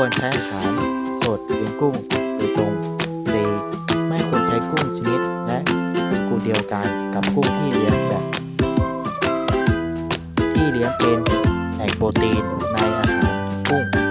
ควรใช้อาหารสดเป็นกุ้งโดยตรง 4. ไม่ควรใช้กุ้งชนิดและกุ้งเดียวกันกับกุ้งที่เลี้ยงแบบ ที่เลี้ยงเป็นแหล่งโปรตีนในอาหารกุ้ง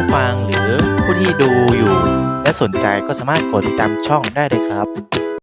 ผู้ฟังหรือผู้ที่ดูอยู่ และสนใจก็สามารถกดติดตามช่องได้เลยครับ